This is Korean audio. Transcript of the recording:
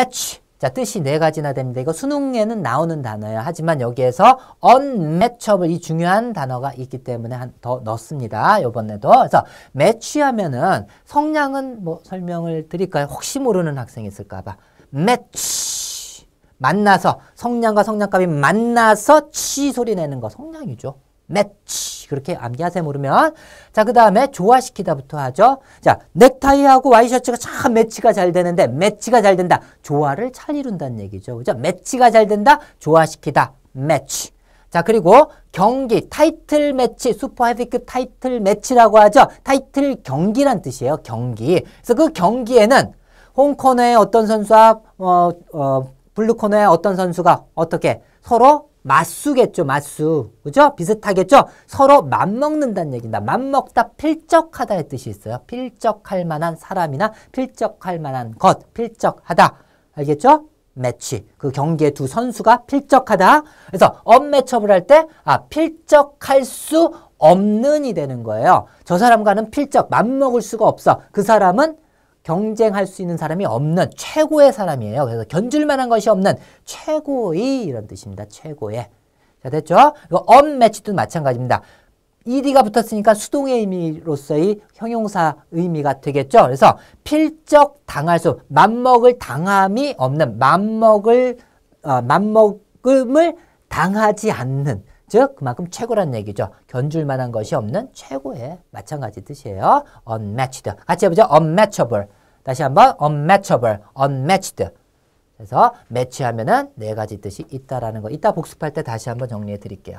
match. 자, 뜻이 네 가지나 됩니다. 이거 수능에는 나오는 단어예요. 하지만 여기에서 unmatchable 이 중요한 단어가 있기 때문에 한 더 넣습니다. 이번에도. 그래서 match하면은 성량은 뭐 설명을 드릴까요? 혹시 모르는 학생이 있을까 봐. match. 만나서 성량과 성량값이 만나서 치 소리 내는 거 성량이죠. 매치 그렇게 암기하세요 모르면. 자 그 다음에 조화시키다부터 하죠. 자 넥타이하고 와이셔츠가 참 매치가 잘 되는데 매치가 잘 된다. 조화를 잘 이룬다는 얘기죠. 그죠? 매치가 잘 된다. 조화시키다. 매치. 자 그리고 경기 타이틀 매치 슈퍼 헤비급 타이틀 매치라고 하죠. 타이틀 경기란 뜻이에요 경기. 그래서 그 경기에는 홈코너의 어떤 선수와 어, 어, 블루코너의 어떤 선수가 어떻게 서로 맞수겠죠, 맞수. 그죠? 비슷하겠죠? 서로 맞먹는다는 얘기입니다. 맞먹다 필적하다의 뜻이 있어요. 필적할 만한 사람이나 필적할 만한 것, 필적하다. 알겠죠? 매치. 그 경기의 두 선수가 필적하다. 그래서 언매첩을 할 때, 아, 필적할 수 없는이 되는 거예요. 저 사람과는 필적, 맞먹을 수가 없어. 그 사람은 경쟁할 수 있는 사람이 없는 최고의 사람이에요. 그래서 견줄 만한 것이 없는 최고의 이런 뜻입니다. 최고의. 자, 됐죠? 이거 unmatched도 마찬가지입니다. ed가 붙었으니까 수동의 의미로서의 형용사 의미가 되겠죠. 그래서 필적 당할 수, 맘먹을 당함이 없는, 맘먹을, 어, 맘먹음을 당하지 않는, 즉 그만큼 최고란 얘기죠. 견줄 만한 것이 없는 최고의 마찬가지 뜻이에요. unmatched. 같이 해보죠. unmatchable. 다시 한번 unmatchable, unmatched. 그래서 매치하면은 네 가지 뜻이 있다라는 거. 이따 복습할 때 다시 한번 정리해 드릴게요.